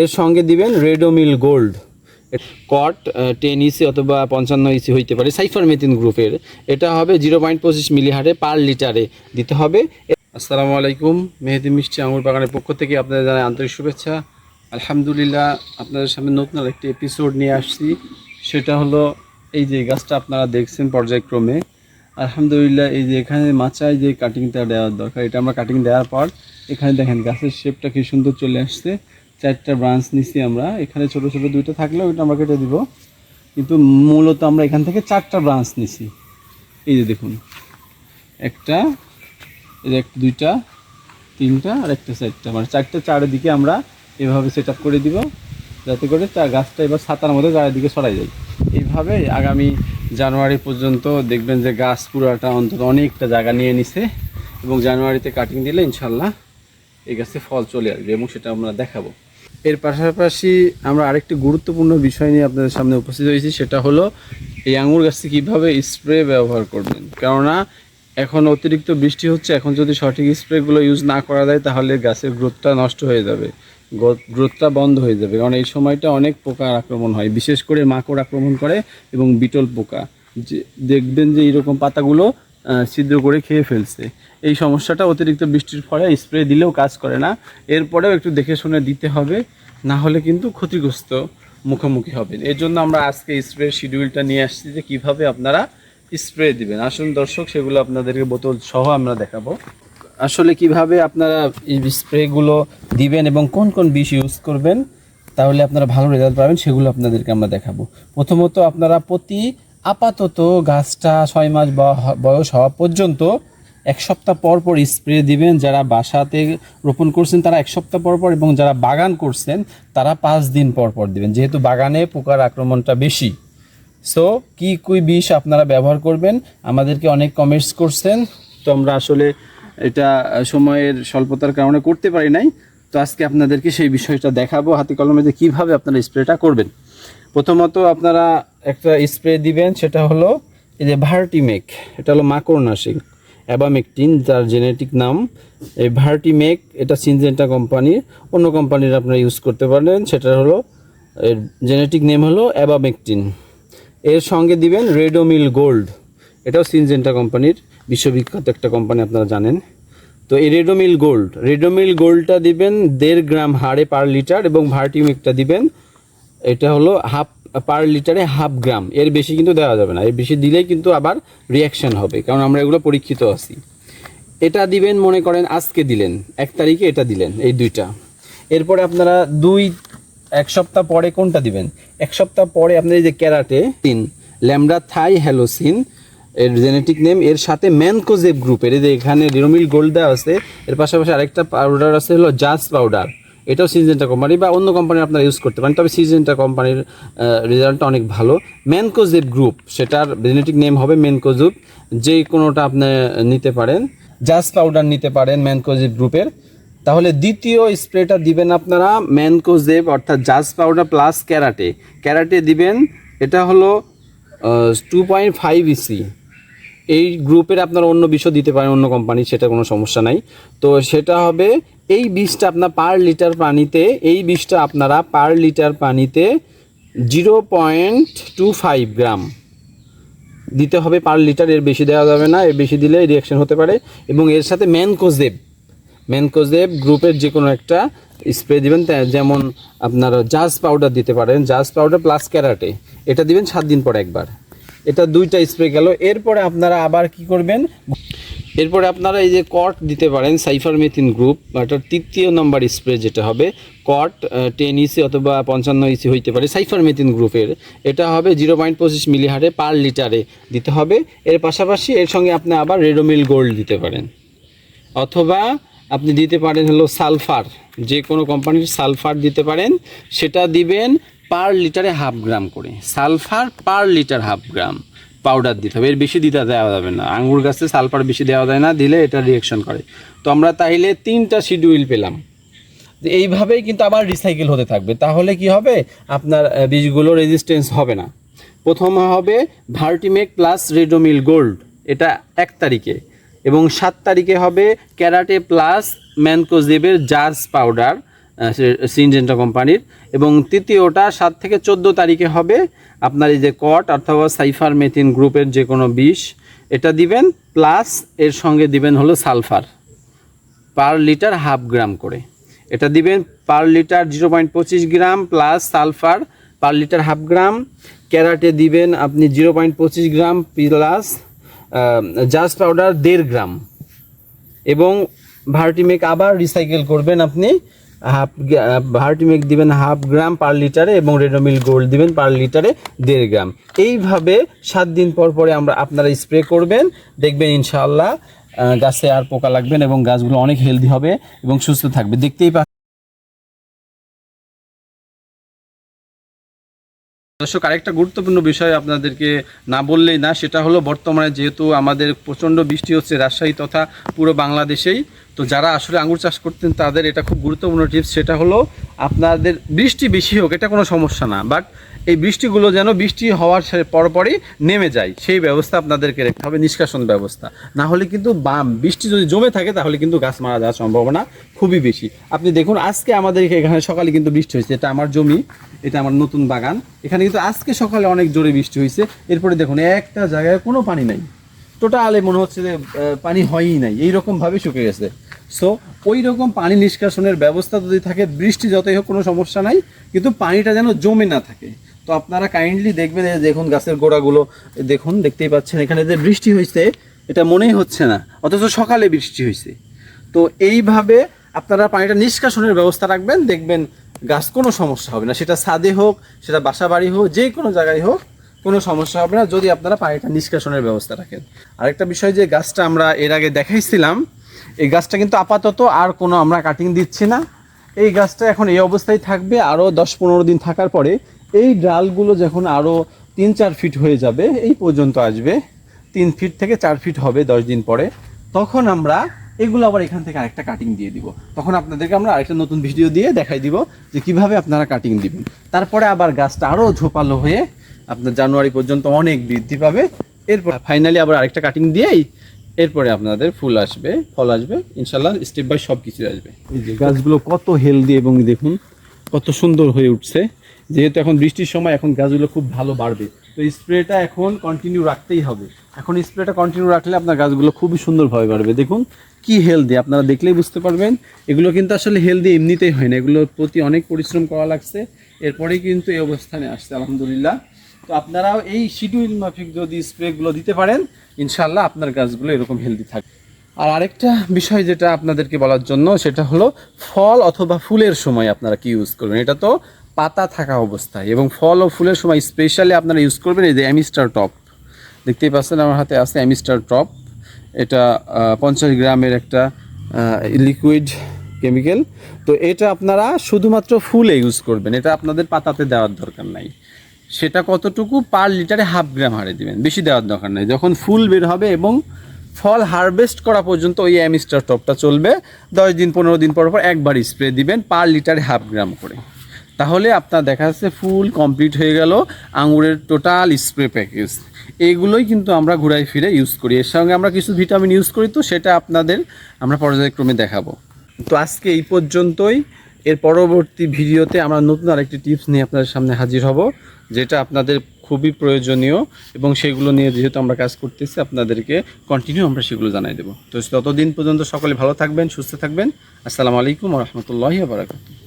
এর সঙ্গে দিবেন রেডোমিল গোল্ড। কট টেন ইসি অথবা পঞ্চান্ন ইসি হইতে পারে সাইফার মেথিন গ্রুপের। এটা হবে জিরো পয়েন্ট পঁচিশ মিলিহারে পার লিটারে দিতে হবে। আসসালামু আলাইকুম মেহেদি মিষ্টি আঙুর বাগানের পক্ষ থেকে আপনাদের জানাই আন্তরিক শুভেচ্ছা। আলহামদুলিল্লাহ আপনাদের সামনে নতুন আরেকটি এপিসোড নিয়ে আসছি। সেটা হলো এই যে গাছটা আপনারা দেখছেন পর্যায়ক্রমে। আলহামদুলিল্লাহ এই যে এখানে মাচায় যে কাটিংটা দেওয়ার দরকার এটা আমরা কাটিং দেওয়ার পর এখানে দেখেন গাছের শেপটা কি সুন্দর চলে আসছে। চারটা ব্রাঞ্চ নিছি আমরা। এখানে ছোট ছোট দুইটা থাকলে ওইটা আমরা কেটে দিব। কিন্তু মূলত আমরা এখান থেকে চারটা ব্রাঞ্চ নিছি। এই যে দেখুন, একটা যে একটা দুইটা, তিনটা আর একটা চারটা। মানে চারটে চারিদিকে আমরা এভাবে সেট করে দিব, যাতে করে চা গাছটা এবার ছাতার মধ্যে চারিদিকে সরাই যায়। এইভাবে আগামী জানুয়ারি পর্যন্ত দেখবেন যে গাছ পুরাটা অন্তত অনেকটা জায়গা নিয়ে নিছে এবং জানুয়ারিতে কাটিং দিলে ইনশাল্লাহ এই গাছে ফল চলে আসবে এবং সেটা আমরা দেখাবো। এর পাশাপাশি আমরা আরেকটি গুরুত্বপূর্ণ বিষয় নিয়ে আপনাদের সামনে উপস্থিত হয়েছি, সেটা হলো এই আঙুর গাছটি কীভাবে স্প্রে ব্যবহার করবেন। কেননা এখন অতিরিক্ত বৃষ্টি হচ্ছে, এখন যদি সঠিক স্প্রেগুলো ইউজ না করা যায়, তাহলে গাছের গ্রোথটা নষ্ট হয়ে যাবে। গ্রোথটা বন্ধ হয়ে যাবে। কারণ এই সময়টা অনেক পোকার আক্রমণ হয়, বিশেষ করে মাকড় আক্রমণ করে এবং বিটল পোকা। যে, দেখবেন যে এইরকম পাতাগুলো ছিদ্র করে খেয়ে ফেলছে। এই সমস্যাটা অতিরিক্ত বৃষ্টির ফলে স্প্রে দিলেও কাজ করে না। এরপরেও একটু দেখে শুনে দিতে হবে, না হলে কিন্তু ক্ষতিগ্রস্ত মুখোমুখি হবেন। এর জন্য আমরা আজকে স্প্রে শিডিউলটা নিয়ে আসছি যে কীভাবে আপনারা স্প্রে দিবেন। আসুন দর্শক, সেগুলো আপনাদেরকে বোতল সহ আমরা দেখাবো। আসলে কীভাবে আপনারা স্প্রেগুলো দিবেন এবং কোন কোন বিষ ইউজ করবেন, তাহলে আপনারা ভালো রেজাল্ট পাবেন, সেগুলো আপনাদেরকে আমরা দেখাবো। প্রথমত আপনারা প্রতি আপাতত গাছটা ছয় মাস বয়স হওয়া পর্যন্ত এক সপ্তাহ পর পর স্প্রে দিবেন। যারা বাসাতে রোপণ করছেন, তারা এক সপ্তাহ পর পর এবং যারা বাগান করছেন, তারা পাঁচ দিন পর পর দিবেন। যেহেতু বাগানে পোকার আক্রমণটা বেশি। সো কি কুই বিষ আপনারা ব্যবহার করবেন? আমাদেরকে অনেক কমেন্টস করছেন। তো আমরা আসলে এটা সময়ের স্বল্পতার কারণে করতে পারি নাই। তো আজকে আপনাদেরকে সেই বিষয়টা দেখাবো। হাতে কলমে যে কীভাবে আপনারা স্প্রেটা করবেন। প্রথমত আপনারা একটা স্প্রে দিবেন, সেটা হলো এই যে ভার্টিমেক, এটা হলো মাকড়নাশক অ্যাবামেকটিন যার জেনেটিক নাম। এই ভার্টিমেক, এটা সিনজেন্টা কোম্পানির, অন্য কোম্পানির আপনারা ইউজ করতে পারেন সেটা হলো এর জেনেটিক নেম হলো অ্যাবামেকটিন এর সঙ্গে দিবেন রেডোমিল গোল্ড, এটাও সিনজেন্টা কোম্পানির, বিশ্ববিখ্যাত একটা কোম্পানি, আপনারা জানেন। তো এই রেডোমিল গোল্ড, রেডোমিল গোল্ডটা দিবেন দেড় গ্রাম হাড়ে পার লিটার এবং ভার্টিমেকটা দিবেন এটা হলো হাফ পার লিটারে হাফ গ্রাম এর বেশি কিন্তু দেওয়া যাবে না। এর বেশি দিলেই কিন্তু আবার রিয়াকশন হবে, কারণ আমরা এগুলো পরীক্ষিত আছি। এটা দিবেন, মনে করেন আজকে দিলেন, এক তারিখে এটা দিলেন, এই দুইটা। এরপরে আপনারা দুই, এক সপ্তাহ পরে কোনটা দিবেন? এক সপ্তাহ পরে আপনার এই যে ক্যারাটে, তিন, ল্যামডা থাই হ্যালোসিন, এর জেনেটিক নেম এর সাথে ম্যানকোজেব গ্রুপের। এই যে এখানে রিনোমিল গোল্ড দেওয়া আছে, এর পাশাপাশি আরেকটা পাউডার আছে, হলো জাস পাউডার এটাও সিজেন্টা কোম্পানি বা অন্য কোম্পানি আপনারা ইউজ করতে পারেন। তবে সিজেন্টা কোম্পানির রেজাল্টটা অনেক ভালো। ম্যানকোজেব গ্রুপ সেটার জেনেটিক নেম হবে ম্যানকোজুব যে কোনোটা আপনি নিতে পারেন জাস পাউডার নিতে পারেন ম্যানকোজেব গ্রুপের তাহলে দ্বিতীয় স্প্রেটা দিবেন আপনারা ম্যানকোজেব অর্থাৎ জাজ পাউডার প্লাস ক্যারাটে ক্যারাটে দিবেন, এটা হলো টু পয়েন্ট ফাইভ ইসি এই গ্রুপের আপনারা অন্য বিষয় দিতে পারেন, অন্য কোম্পানি সেটা কোনো সমস্যা নাই। তো সেটা হবে, এই বিষটা আপনার পার লিটার পানিতে, এই বিষটা আপনারা পার লিটার পানিতে zero point two five gram দিতে হবে পার লিটার এর বেশি দেওয়া যাবে না, এর বেশি দিলে রিয়াকশন হতে পারে। এবং এর সাথে ম্যানকোজেব ম্যানকোজেব গ্রুপের যে কোনো একটা স্প্রে দিবেন যেমন আপনার জাজ পাউডার দিতে পারেন জাজ পাউডার প্লাস ক্যারাটে এটা দিবেন সাত দিন পর একবার। এটা দুইটা স্প্রে গেল। এরপরে আপনারা আবার কি করবেন? এরপরে আপনারা এই যে কট দিতে পারেন সাইফার মেথিন গ্রুপ এটার তৃতীয় নম্বর স্প্রে যেটা হবে কট টেন ইসি অথবা পঞ্চান্ন ইসি হইতে পারে সাইফার মেথিন গ্রুপের এটা হবে জিরো পয়েন্ট পঁচিশ মিলিহারে পার লিটারে দিতে হবে। এর পাশাপাশি এর সঙ্গে আপনি আবার রেডোমিল গোল্ড দিতে পারেন। অথবা আপনি দিতে পারেন হলো সালফার যে কোনো কোম্পানির সালফার দিতে পারেন। সেটা দিবেন পার লিটারে হাফ গ্রাম করে। Sulphur per litre half gram powder দিতে হবে। এর বেশি দিতে দেওয়া যাবে না। আঙ্গুর গাছে সালফার বেশি দেওয়া যায় না, দিলে এটা রিয়েকশন করে। তো আমরা তাইলে তিনটা শিডিউল পেলাম। এইভাবেই কিন্তু আবার রিসাইকেল হতে থাকবে। তাহলে কি হবে? আপনার বীজগুলো রেজিস্ট্যান্স হবে না। প্রথম হবে ভার্টিমেক প্লাস রেডোমিল গোল্ড এটা এক তারিখে। এবং সাত তারিখে হবে ক্যারাটে প্লাস ম্যানকোজেবের জাজ পাউডার সিনজেন্টা কোম্পানির। এবং তৃতীয়টা সাত থেকে চোদ্দ তারিখে হবে আপনার এই যে কট অথবা সাইফার মেথিন গ্রুপের যে কোনো বিষ, এটা দিবেন, প্লাস এর সঙ্গে দিবেন হলো sulphur, per litre half gram করে। এটা দিবেন, পার লিটার জিরো পয়েন্ট পঁচিশ gram, plus sulphur, per litre half gram. Karate দিবেন আপনি জিরো পয়েন্ট পঁচিশ গ্রাম, প্লাস জাস্ট পাউডার দেড় গ্রাম। এবং ভার্টিমেক আবার রিসাইকেল করবেন আপনি হাফ ভার্টিমেক দিবেন হাফ গ্রাম পার লিটারে এবং রেডোমিল গোল্ড দিবেন পার লিটারে দেড় গ্রাম। এইভাবে সাত দিন পর পরে আমরা আপনারা স্প্রে করবেন, দেখবেন ইনশাল্লাহ গাছে আর পোকা লাগবেন এবং গাছগুলো অনেক হেলদি হবে এবং সুস্থ থাকবে। দেখতেই দর্শক, আরেকটা গুরুত্বপূর্ণ বিষয় আপনাদেরকে না বললেই না, সেটা হলো বর্তমানে যেহেতু আমাদের প্রচণ্ড বৃষ্টি হচ্ছে রাজশাহী তথা পুরো বাংলাদেশেই, তো যারা আসলে আঙুর চাষ করতেন তাদের এটা খুব গুরুত্বপূর্ণ টিপস সেটা হলো আপনাদের বৃষ্টি বেশি হোক, এটা কোনো সমস্যা না বাট এই বৃষ্টিগুলো যেন বৃষ্টি হওয়ার পরপরই নেমে যায়, সেই ব্যবস্থা আপনাদেরকে রাখতে হবে, নিষ্কাশন ব্যবস্থা। না হলে কিন্তু বাম, বৃষ্টি যদি জমে থাকে তাহলে কিন্তু গাছ মারা যাওয়ার সম্ভাবনা খুবই বেশি। আপনি দেখুন, আজকে আমাদের এখানে সকালে কিন্তু বৃষ্টি হয়েছে, এটা আমার জমি, এটা আমার নতুন বাগান। এখানে কিন্তু আজকে সকালে অনেক জোরে বৃষ্টি হয়েছে, এরপরে দেখুন, একটা জায়গায় কোনো পানি নাই। টোটালে মনে হচ্ছে যে পানি হয়ই নাই এইরকম ভাবে শুকে গেছে। সো ওই রকম পানি নিষ্কাশনের ব্যবস্থা যদি থাকে, বৃষ্টি যতই হোক কোনো সমস্যা নাই, কিন্তু পানিটা যেন জমে না থাকে। তো আপনারা কাইন্ডলি দেখবেন দেখুন গাছের গোড়াগুলো দেখুন, দেখতেই পাচ্ছেন, এখানে যে বৃষ্টি হয়েছে, এটা মনেই হচ্ছে না, অথচ সকালে বৃষ্টি হয়েছে। তো এইভাবে আপনারা পানিটা নিষ্কাশনের ব্যবস্থা রাখবেন, দেখবেন গাছ কোনো সমস্যা হবে না। সেটা ছাদে হোক, সেটা বাসা বাড়ি হোক, যে কোনো জায়গায় হোক, কোনো সমস্যা হবে না যদি আপনারা পানিটা নিষ্কাশনের ব্যবস্থা রাখেন। আরেকটা বিষয় যে গাছটা আমরা এর আগে দেখাইছিলাম, এই গাছটা কিন্তু আপাতত আর কোনো আমরা কাটিং দিচ্ছি না। এই গাছটা এখন এই অবস্থায় থাকবে আরও দশ পনেরো দিন থাকার পরে এই ডালগুলো যখন আরও তিন চার ফিট হয়ে যাবে, এই পর্যন্ত আসবে। তিন ফিট থেকে চার ফিট হবে দশ দিন পরে। তখন আমরা এগুলো আবার এখান থেকে আরেকটা কাটিং দিয়ে দিব। তখন আপনাদেরকে আমরা আরেকটা নতুন ভিডিও দিয়ে দেখাই দিব যে কীভাবে আপনারা কাটিং দিবেন। তারপরে আবার গাছটা আরও ঝোপালো হয়ে আপনার জানুয়ারি পর্যন্ত অনেক বৃদ্ধি পাবে। এরপর ফাইনালি আবার আরেকটা কাটিং দিয়েই এরপরে আপনাদের ফুল আসবে, ফল আসবে ইনশাল্লাহ স্টেপ বাই সব কিছু আসবে। গাছগুলো কত হেলদি এবং দেখুন, কত সুন্দর হয়ে উঠছে। যেহেতু এখন বৃষ্টির সময়, এখন গাছগুলো খুব ভালো বাড়বে। তো স্প্রেটা এখন কন্টিনিউ রাখতেই হবে। এখন স্প্রেটা কন্টিনিউ রাখলে আপনার গাছগুলো খুবই সুন্দরভাবে বাড়বে। দেখুন, কি হেলদি আপনারা দেখলেই বুঝতে পারবেন। এগুলো কিন্তু আসলে হেলদি এমনিতেই হয় না। এগুলোর প্রতি অনেক পরিশ্রম করা লাগছে। এরপরেই কিন্তু এই অবস্থানে আসছে, আলহামদুলিল্লাহ। তো আপনারাও এই শিডিউল মাফিক যদি স্প্রেগুলো দিতে পারেন ইনশাল্লাহ আপনার গাছগুলো এরকম হেলদি থাকবে। আর আরেকটা বিষয় যেটা আপনাদেরকে বলার জন্য, সেটা হলো ফল অথবা ফুলের সময় আপনারা কি ইউজ করবেন? এটা তো পাতা থাকা অবস্থায়। এবং ফল ও ফুলের সময় স্পেশালি আপনারা ইউজ করবেন এই যে অ্যামিস্টার টপ। দেখতেই পাচ্ছেন আমার হাতে আছে অ্যামিস্টার টপ। এটা পঞ্চাশ গ্রামের একটা লিকুইড কেমিক্যাল তো এটা আপনারা শুধুমাত্র ফুলে ইউজ করবেন। এটা আপনাদের পাতাতে দেওয়ার দরকার নাই। সেটা কতটুকু পার লিটারে হাফ গ্রাম হারে দিবেন, বেশি দেওয়ার দরকার নেই। যখন ফুল বের হবে এবং ফল হারভেস্ট করা পর্যন্ত ওই অ্যামিস্টার টপটা চলবে, দশ দিন, পনেরো দিন পর পর একবার স্প্রে দিবেন পার লিটারে হাফ গ্রাম করে। তাহলে আপনার দেখা যাচ্ছে ফুল কমপ্লিট হয়ে গেল, আঙুরের টোটাল স্প্রে প্যাকেজ এইগুলোই কিন্তু আমরা ঘুরাই ফিরে ইউজ করি। এর সঙ্গে আমরা কিছু ভিটামিন ইউজ করি তো সেটা আপনাদের আমরা পর্যায়ক্রমে দেখাবো। তো আজকে এই পর্যন্তই। এর পরবর্তী ভিডিওতে আমরা নতুন আরেকটি টিপস নিয়ে আপনাদের সামনে হাজির হব, যেটা আপনাদের খুবই প্রয়োজনীয় এবং সেগুলো নিয়ে যেহেতু আমরা কাজ করতেছি, আপনাদেরকে কন্টিনিউ আমরা সেগুলো জানাই দেবো। তো ততদিন পর্যন্ত সকলে ভালো থাকবেন, সুস্থ থাকবেন। আসসালামু আলাইকুম রহমতুল্লাহ বারাকাতুহ।